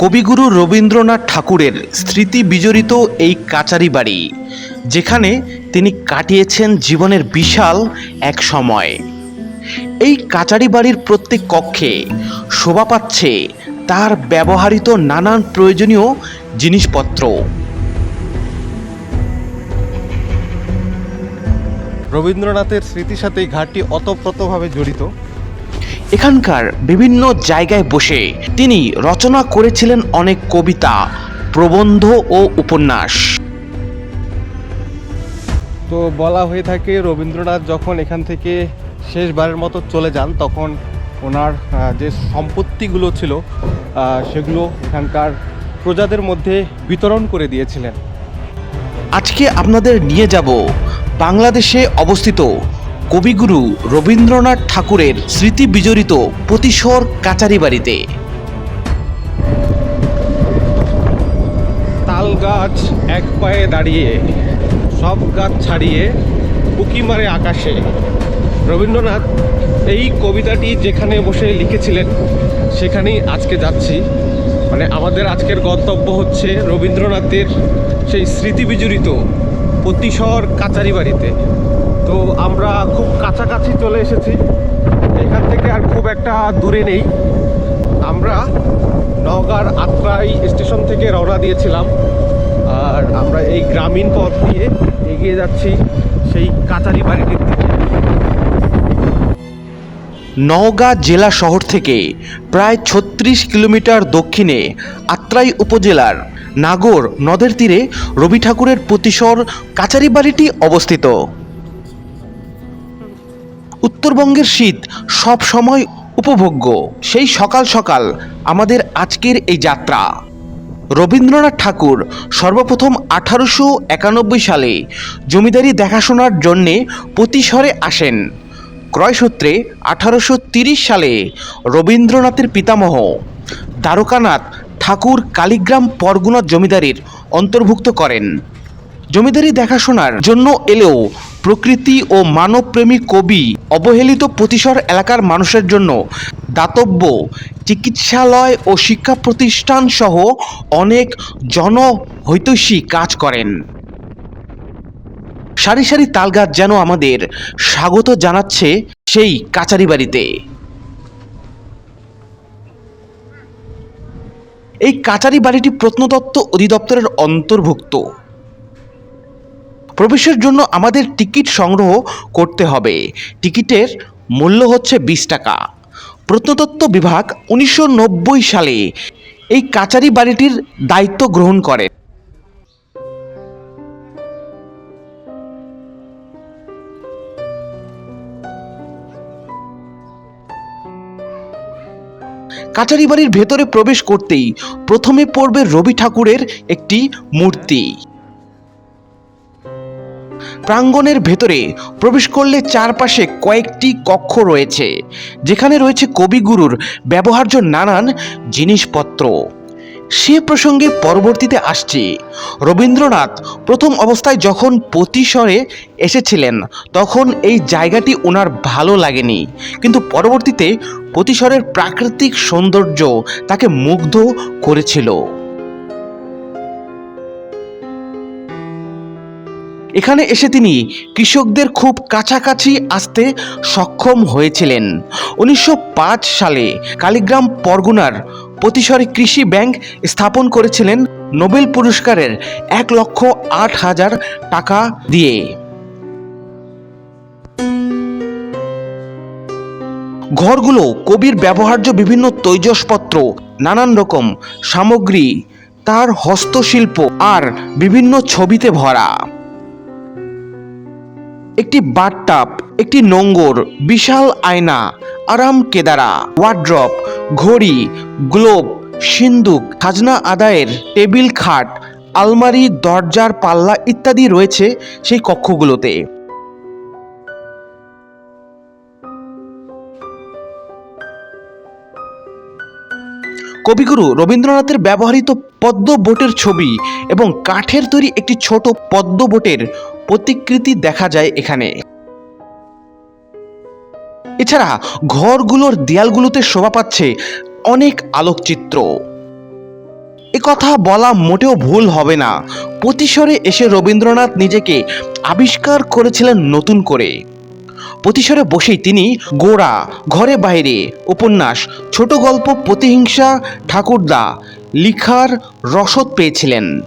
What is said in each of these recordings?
কবিগুরু রবীন্দ্রনাথ ঠাকুরের স্মৃতি বিজড়িত এই কাচারি বাড়ি, যেখানে তিনি কাটিয়েছেন জীবনের বিশাল এক সময়। এই কাচারি বাড়ির প্রত্যেক কক্ষে শোভা পাচ্ছে তার ব্যবহৃত নানান প্রয়োজনীয় জিনিসপত্র। রবীন্দ্রনাথের স্মৃতির সাথে এই ঘাটটি অতপ্রতভাবে জড়িত। এখানকার বিভিন্ন জায়গায় বসে তিনি রচনা করেছিলেন অনেক কবিতা প্রবন্ধ ও উপন্যাস। তো বলা হয়ে থাকে রবীন্দ্রনাথ যখন এখান থেকে শেষবারের মতো চলে যান তখন ওনার যে সম্পত্তিগুলো ছিল সেগুলো এখানকার প্রজাদের মধ্যে বিতরণ করে দিয়েছিলেন। আজকে আপনাদের নিয়ে যাব বাংলাদেশে অবস্থিত কবিগুরু রবীন্দ্রনাথ ঠাকুরের স্মৃতি বিজড়িত প্রতিসর কাচারি বাড়িতে। তাল গাছ এক পায়ে দাঁড়িয়ে, সব গাছ ছাড়িয়ে উকি মারে আকাশে। রবীন্দ্রনাথ এই কবিতাটি যেখানে বসে লিখেছিলেন, সেখানেই আজকে যাচ্ছি। মানে আমাদের আজকের গন্তব্য হচ্ছে রবীন্দ্রনাথের সেই স্মৃতি বিজড়িত প্রতিশর কাচারি বাড়িতে। তো আমরা খুব কাছাকাছি চলে এসেছি। এখান থেকে আর খুব একটা দূরে নেই। আমরা নওগাঁর আত্রাই স্টেশন থেকে রওনা দিয়েছিলাম। আর আমরা এই গ্রামীণ পথ দিয়ে এগিয়ে যাচ্ছি সেই কাচারি বাড়িটির দিকে। নওগাঁ জেলা শহর থেকে প্রায় ছত্রিশ কিলোমিটার দক্ষিণে আত্রাই উপজেলার নাগর নদের তীরে রবি ঠাকুরের প্রতিসর কাচারি বাড়িটি অবস্থিত। উত্তরবঙ্গের শীত সব সময় উপভোগ্য। সেই সকাল সকাল আমাদের আজকের এই যাত্রা। রবীন্দ্রনাথ ঠাকুর সর্বপ্রথম আঠারোশো একানব্বই সালে জমিদারি দেখাশোনার জন্যে প্রতিসরে আসেন। ক্রয়সূত্রে আঠারোশো তিরিশ সালে রবীন্দ্রনাথের পিতামহ দ্বারকানাথ ঠাকুর কালীগ্রাম পরগুনা জমিদারির অন্তর্ভুক্ত করেন। জমিদারি দেখাশোনার জন্য এলেও প্রকৃতি ও মানবপ্রেমী কবি অবহেলিত প্রতিসর এলাকার মানুষের জন্য দাতব্য চিকিৎসালয় ও শিক্ষা প্রতিষ্ঠান সহ অনেক জনহৈতৈষী কাজ করেন। সারি সারি তালগাছ যেন আমাদের স্বাগত জানাচ্ছে সেই কাচারি বাড়িতে। এই কাচারি বাড়িটি প্রত্নতত্ত্ব অধিদপ্তরের অন্তর্ভুক্ত। প্রবেশের জন্য আমাদের টিকিট সংগ্রহ করতে হবে। টিকিটের মূল্য হচ্ছে বিশ টাকা। প্রত্নতত্ত্ব বিভাগ উনিশশো নব্বই সালে এই কাচারি বাড়িটির দায়িত্ব গ্রহণ করে। কাচারি বাড়ির ভেতরে প্রবেশ করতেই প্রথমে পড়বে রবি ঠাকুরের একটি মূর্তি। প্রাঙ্গণের ভেতরে প্রবেশ করলে চারপাশে কয়েকটি কক্ষ রয়েছে, যেখানে রয়েছে কবিগুরুর ব্যবহার্য নানান জিনিসপত্র। সে প্রসঙ্গে পরবর্তীতে আসছে। রবীন্দ্রনাথ প্রথম অবস্থায় যখন প্রতিসরে এসেছিলেন, তখন এই জায়গাটি ওনার ভালো লাগেনি। কিন্তু পরবর্তীতে প্রতিসরের প্রাকৃতিক সৌন্দর্য তাকে মুগ্ধ করেছিল। এখানে এসে তিনি কৃষকদের খুব কাছাকাছি আসতে সক্ষম হয়েছিলেন। উনিশশো পাঁচ সালে কালীগ্রাম পরগুনার প্রতিসরে কৃষি ব্যাংক স্থাপন করেছিলেন নোবেল পুরস্কারের এক লক্ষ আট হাজার টাকা দিয়ে। ঘরগুলো কবির ব্যবহার্য বিভিন্ন তৈজসপত্র, নানান রকম সামগ্রী, তার হস্তশিল্প আর বিভিন্ন ছবিতে ভরা। একটি বাথটাব, একটি নোঙ্গর বিশাল আয়না, আরাম কেদারা, ওয়ার্ড্রপ, ঘড়ি, গ্লোব, সিন্দুক, খাজনা আদায়ের টেবিল খাট, আলমারি, দরজার পাল্লা ইত্যাদি রয়েছে সেই কক্ষগুলোতে। কবিগুরু রবীন্দ্রনাথের ব্যবহৃত পদ্ম বোটের ছবি এবং কাঠের তৈরি একটি ছোট পদ্ম বোটের প্রতিকৃতি দেখা যায় এখানে। এছাড়া ঘরগুলোর দেয়ালগুলোতে শোভা পাচ্ছে অনেক আলোকচিত্র। কথা বলা মোটেও ভুল হবে না। প্রতিস্বরে এসে রবীন্দ্রনাথ নিজেকে আবিষ্কার করেছিলেন নতুন করে। প্রতিস্বরে বসেই তিনি গোড়া, ঘরে বাইরে, উপন্যাস, ছোট গল্প, প্রতিহিংসা, ঠাকুরদা, লিখার রসদ পেয়েছিলেন।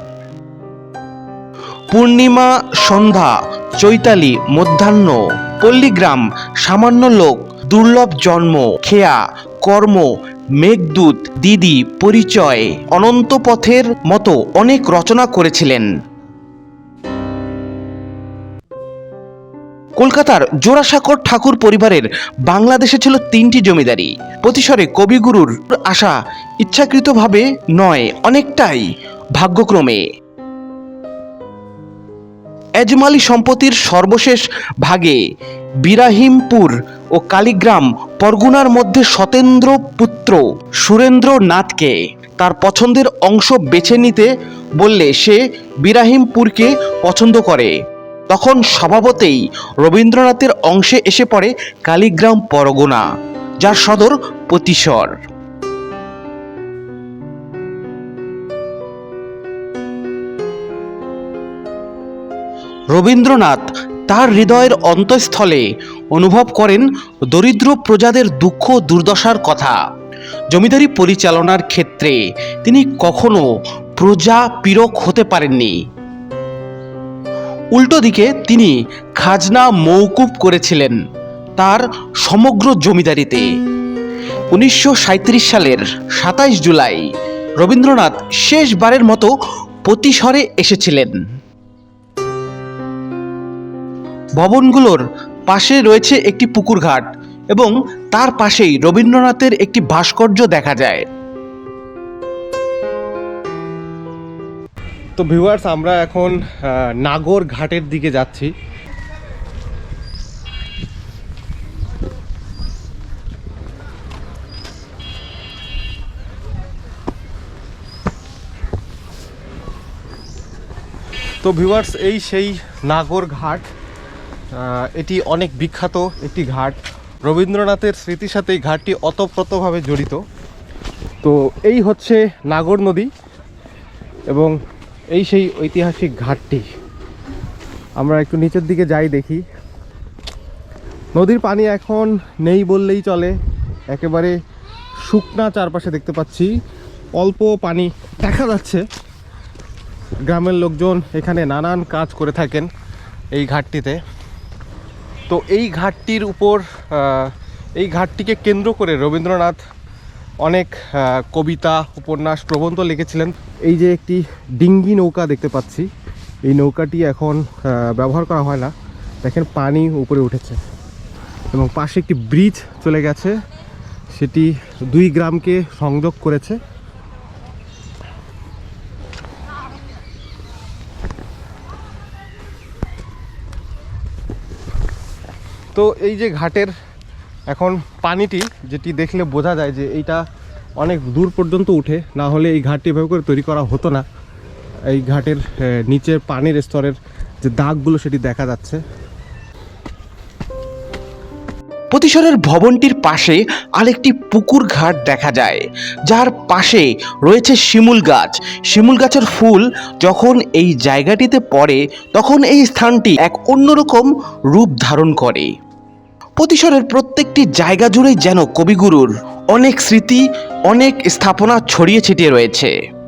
পূর্ণিমা, সন্ধ্যা, চৈতালি, মধ্যাহ্ন, পল্লীগ্রাম, সামান্য লোক, দুর্লভ জন্ম, খেয়া, কর্ম, মেঘদূত, দিদি, পরিচয়, অনন্ত পথের মতো অনেক রচনা করেছিলেন। কলকাতার জোড়াসাঁকর ঠাকুর পরিবারের বাংলাদেশে ছিল তিনটি জমিদারি। প্রতিসরে কবিগুরুর আশা ইচ্ছাকৃতভাবে নয়, অনেকটাই ভাগ্যক্রমে। এজমালি সম্পত্তির সর্বশেষ ভাগে বিরাহিমপুর ও কালীগ্রাম পরগুনার মধ্যে সতেন্দ্র পুত্র সুরেন্দ্র নাথকে তার পছন্দের অংশ বেছে নিতে বললে সে বিরাহিমপুরকে পছন্দ করে। তখন স্বভাবতেই রবীন্দ্রনাথের অংশে এসে পড়ে কালীগ্রাম পরগনা যার সদর প্রতিসর। রবীন্দ্রনাথ তার হৃদয়ের অন্তঃস্থলে অনুভব করেন দরিদ্র প্রজাদের দুঃখ দুর্দশার কথা। জমিদারি পরিচালনার ক্ষেত্রে তিনি কখনো প্রজা পীড়ক হতে পারেননি। উল্টো দিকে তিনি খাজনা মৌকুব করেছিলেন তার সমগ্র জমিদারিতে। উনিশশো সাঁইত্রিশ সালের সাতাইশ জুলাই রবীন্দ্রনাথ শেষবারের মতো প্রতিসরে এসেছিলেন। ভবনগুলোর পাশে রয়েছে একটি পুকুর ঘাট এবং তার পাশেই রবীন্দ্রনাথের একটি ভাস্কর্য দেখা যায়। তো ভিউয়ার্স, আমরা এখন নাগর ঘাটের দিকে যাচ্ছি। তো ভিউয়ার্স, এই সেই নাগর ঘাট। এটি অনেক বিখ্যাত একটি ঘাট। রবীন্দ্রনাথের স্মৃতির সাথে এই ঘাটটি অতপ্রতভাবে জড়িত। তো এই হচ্ছে নাগর নদী এবং এই সেই ঐতিহাসিক ঘাটটি। আমরা একটু নিচের দিকে যাই দেখি। নদীর পানি এখন নেই বললেই চলে। একেবারে শুকনা চারপাশে দেখতে পাচ্ছি। অল্প পানি দেখা যাচ্ছে। গ্রামের লোকজন এখানে নানান কাজ করে থাকেন এই ঘাটটিতে। তো এই ঘাটটির উপর এই ঘাটটিকে কেন্দ্র করে রবীন্দ্রনাথ অনেক কবিতা, উপন্যাস, প্রবন্ধ লিখেছিলেন। এই যে একটি ডিঙ্গি নৌকা দেখতে পাচ্ছি, এই নৌকাটি এখন ব্যবহার করা হয় না। দেখেন পানি উপরে উঠেছে এবং পাশে একটি ব্রিজ চলে গেছে। সেটি দুই গ্রামকে সংযোগ করেছে। তো এই যে ঘাটের এখন পানিটি, যেটি দেখলে বোঝা যায় যে এইটা অনেক দূর পর্যন্ত উঠে, না হলে এই ঘাটটি এভাবে করে তৈরি করা হতো না। এই ঘাটের নিচের পানির স্তরের যে দাগগুলো সেটি দেখা যাচ্ছে। প্রতিসরের ভবনটির পাশে আরেকটি পুকুর ঘাট দেখা যায়, যার পাশে রয়েছে শিমুল গাছ। শিমুল গাছের ফুল যখন এই জায়গাটিতে পড়ে, তখন এই স্থানটি এক অন্যরকম রূপ ধারণ করে। প্রতিসরের প্রত্যেকটি জায়গা জুড়েই যেন কবিগুরুর অনেক স্মৃতি, অনেক স্থাপনা ছড়িয়ে ছিটিয়ে রয়েছে।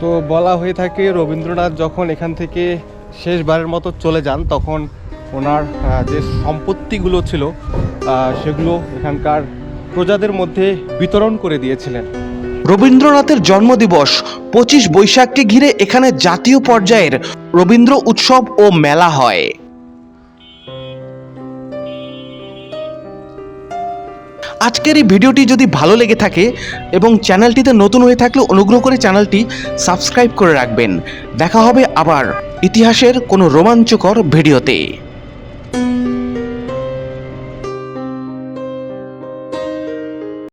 তো বলা হয়ে থাকে, রবীন্দ্রনাথ যখন এখান থেকে শেষবারের মতো চলে যান, তখন ওনার যে সম্পত্তিগুলো ছিল সেগুলো এখানকার প্রজাদের মধ্যে বিতরণ করে দিয়েছিলেন। রবীন্দ্রনাথের জন্মদিবস পঁচিশ বৈশাখকে ঘিরে এখানে জাতীয় পর্যায়ের রবীন্দ্র উৎসব ও মেলা হয়। আজকের এই ভিডিওটি যদি ভালো লেগে থাকে এবং চ্যানেলটিতে নতুন হয়ে থাকলে অনুগ্রহ করে চ্যানেলটি সাবস্ক্রাইব করে রাখবেন। দেখা হবে আবার ইতিহাসের কোনো রোমাঞ্চকর ভিডিওতে।